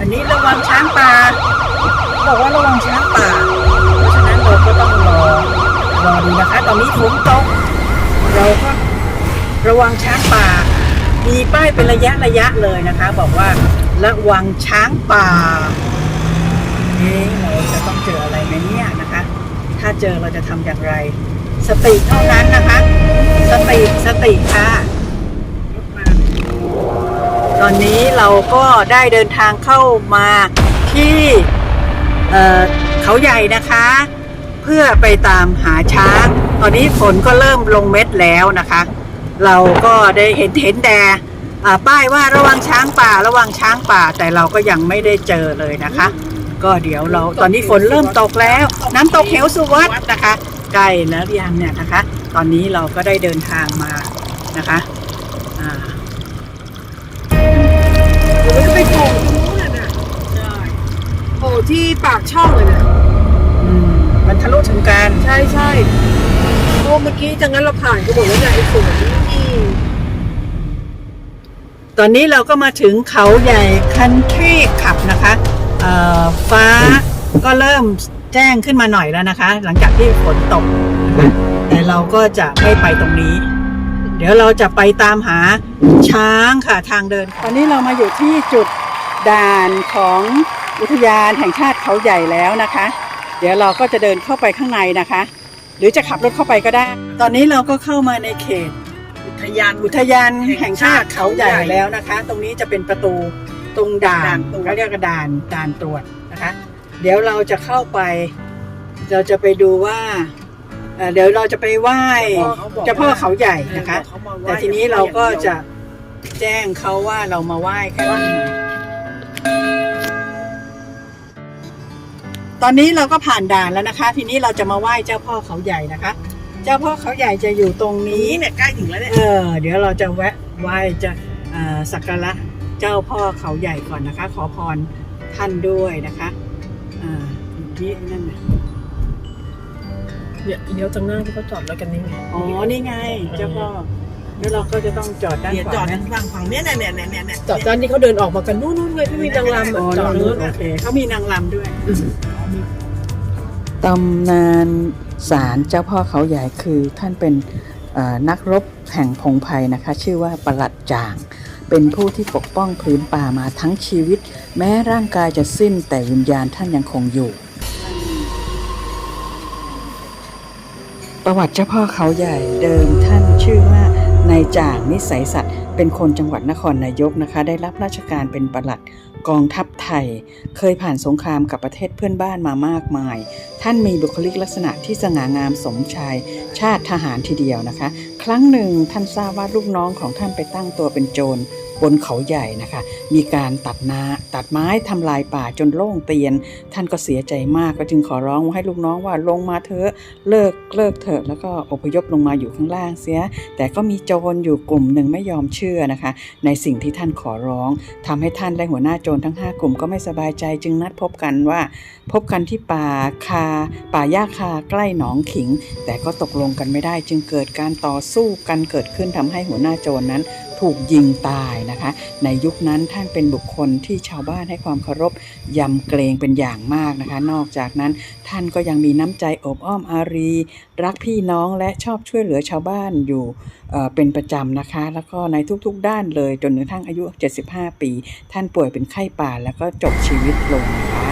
อันนี้ระวังช้างป่าบอกว่าระวังช้างป่า เพราะฉะนั้นเราก็ต้องรอรอดูนะคะ ตอนนี้ฝนตกเราก็ระวังช้างป่า มีป้ายเป็นระยะระยะเลยนะคะ บอกว่าระวังช้างป่าเอ๊ะเราจะต้องเจออะไรไหมเนี่ยนะคะ ถ้าเจอเราจะทำอย่างไร สติเท่านั้นนะคะ สติสติค่ะ ตอนนี้เราก็ได้เดินทางเข้ามาที่เเขาใหญ่นะคะ เพื่อไปตามหาช้าง ตอนนี้ฝนก็เริ่มลงเม็ดแล้วนะคะ เราก็ได้เห็นเห็นแต่ป้ายว่าระวังช้างป่าระวังช้างป่าแต่เราก็ยังไม่ได้เจอเลยนะคะ ก็เดี๋ยวเราตอนนี้ฝนเริ่มตกแล้ว น้ำตกเหวสุวัตนะคะใกล้แล้วยังเนี่ยนะคะ ตอนนี้เราก็ได้เดินทางมานะคะอ่า โอ้ยไปโผล่ตรงนู้นน่ะนะโผล่ที่ปากช่องเลยนะอืมมันทะลุถึงกัน ใช่ใช่โอ้เมื่อกี้จังงั้นเราผ่านก็บอกแล้วเนี่ยไอ้สวนที่ตอนนี้เราก็มาถึงเขาใหญ่คันทรีขับนะคะเอ่อฟ้าก็เริ่มแจ้งขึ้นมาหน่อยแล้วนะคะ หลังจากที่ฝนตก แต่เราก็จะไม่ไปตรงนี้ เดี๋ยวเราจะไปตามหาช้างค่ะทางเดิน ตอนนี้เรามาอยู่ที่จุดด่านของอุทยานแห่งชาติเขาใหญ่แล้วนะคะ เดี๋ยวเราก็จะเดินเข้าไปข้างในนะคะ หรือจะขับรถเข้าไปก็ได้ ตอนนี้เราก็เข้ามาในเขตอุทยานอุทยานแห่งชาติเขาใหญ่แล้วนะคะ ตรงนี้จะเป็นประตูตรงด่านด่านตรวจเขาเรียกว่าด่านด่านตรวจนะคะ เดี๋ยวเราจะเข้าไป เราจะไปดูว่า เอ่อเดี๋ยวเราจะไปไหว้เจ้าพ่อเขาใหญ่นะคะเขามาไหว้แต่ทีนี้เราก็จะแจ้งเขาว่าเรามาไหว้แค่นี้ตอนนี้เราก็ผ่านด่านแล้วนะคะ ทีนี้เราจะมาไหว้เจ้าพ่อเขาใหญ่นะคะ เจ้าพ่อเขาใหญ่จะอยู่ตรงนี้ นี้เนี่ยใกล้ถึงแล้วเนี่ยเออ เดี๋ยวเราจะแวะไหว้จะเอ่อสักการะเจ้าพ่อเขาใหญ่ก่อนนะคะ ขอพรท่านด้วยนะคะ อ่านี่นั่นน่ะ เนี่ยเลี้ยวจากหน้าที่เขาจอดรถกันนี่ไงอ๋อ นี่ไง เจ้าพ่อ แล้วเราก็จะต้องจอดด้านเดี๋ยวขจอวาดนะฝั่งฝั่งเนี้ยเนี่ยเนี่ยเนี่ยเนี่ยจอดด้านที่เขาเดินออกมากันนู่นนู่นเลยที่มีนางรำอ๋ออะจอดนู้นู้นนโอเคเขามีนางรำด้วย ตำนานศาลเจ้าพ่อเขาใหญ่คือท่านเป็นเอ่อนักรบแห่งพงไพรนะคะ ชื่อว่าประหลัดจาง เป็นผู้ที่ปกป้องพื้นป่ามาทั้งชีวิต แม้ร่างกายจะสิ้นแต่วิญญาณท่านยังคงอยู่ ประวัติเจ้าพ่อเขาใหญ่เดิมท่านชื่อว่านายจ่างนิสัยสัตว์ เป็นคนจังหวัดนครนายกนะคะ ได้รับราชการเป็นประหลัดกองทัพไทย เคยผ่านสงครามกับประเทศเพื่อนบ้านมามากมาย ท่านมีบุคลิกลักษณะที่สง่างามสมชาย ชาติทหารทีเดียวนะคะ ครั้งหนึ่งท่านทราบว่าลูกน้องของท่านไปตั้งตัวเป็นโจร บนเขาใหญ่นะคะ มีการตัดนาตัดไม้ทำลายป่าจนโล่งเตียน ท่านก็เสียใจมากก็จึงขอร้องให้ลูกน้องว่าลงมาเถอะเลิกเลิกเถอะแล้วก็อพยพลงมาอยู่ข้างล่างเสีย แต่ก็มีโจรอยู่กลุ่มหนึ่งไม่ยอมเชื่อนะคะ ในสิ่งที่ท่านขอร้องทำให้ท่านและหัวหน้าโจรทั้ง 5 กลุ่มก็ไม่สบายใจจึงนัดพบกันว่า พบกันที่ป่าคา ป่าหญ้าคาใกล้หนองขิง แต่ก็ตกลงกันไม่ได้จึงเกิดการต่อสู้กันเกิดขึ้นทำให้หัวหน้าโจรนั้น ถูกยิงตายนะคะ ในยุคนั้นท่านเป็นบุคคลที่ชาวบ้านให้ความเคารพยำเกรงเป็นอย่างมากนะคะ นอกจากนั้นท่านก็ยังมีน้ำใจอบอ้อมอารี รักพี่น้องและชอบช่วยเหลือชาวบ้านอยู่เเป็นประจำนะคะ แล้วก็ในทุกๆด้านเลยจนกระทั่งอายุ 75 ปี ท่านป่วยเป็นไข้ป่าแล้วก็จบชีวิตลงนะคะ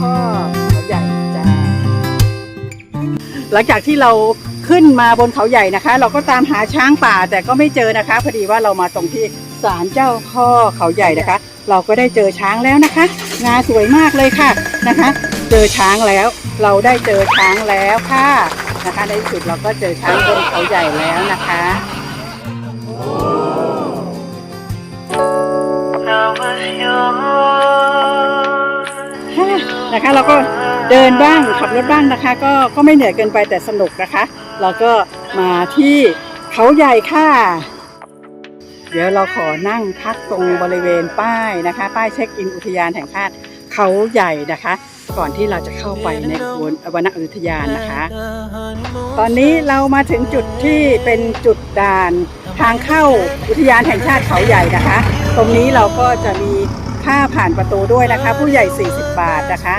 พ่อเขาใหญ่จ้าหลังจากที่เราขึ้นมาบนเขาใหญ่นะคะ เราก็ตามหาช้างป่าแต่ก็ไม่เจอนะคะ พอดีว่าเรามาตรงที่ศาลเจ้าพ่อเขาใหญ่นะคะ เราก็ได้เจอช้างแล้วนะคะงาสวยมากเลยค่ะนะคะ เจอช้างแล้ว เราได้เจอช้างแล้วค่ะนะคะในที่สุดเราก็เจอช้างบนเขาใหญ่แล้วนะคะ นะคะ เราก็เดินบ้างขับรถบ้างนะคะ ก็ก็ไม่เหนื่อยเกินไปแต่สนุกนะคะ เราก็มาที่เขาใหญ่ค่ะ เดี๋ยวเราขอนั่งพักตรงบริเวณป้ายนะคะ ป้ายเช็คอินอุทยานแห่งชาติเขาใหญ่นะคะ ก่อนที่เราจะเข้าไปในวนวนอุทยานนะคะ ตอนนี้เรามาถึงจุดที่เป็นจุดด่านทางเข้าอุทยานแห่งชาติเขาใหญ่นะคะ ตรงนี้เราก็จะมี ค่าผ่านประตูด้วยนะคะ ผู้ใหญ่ 40 บาทนะคะ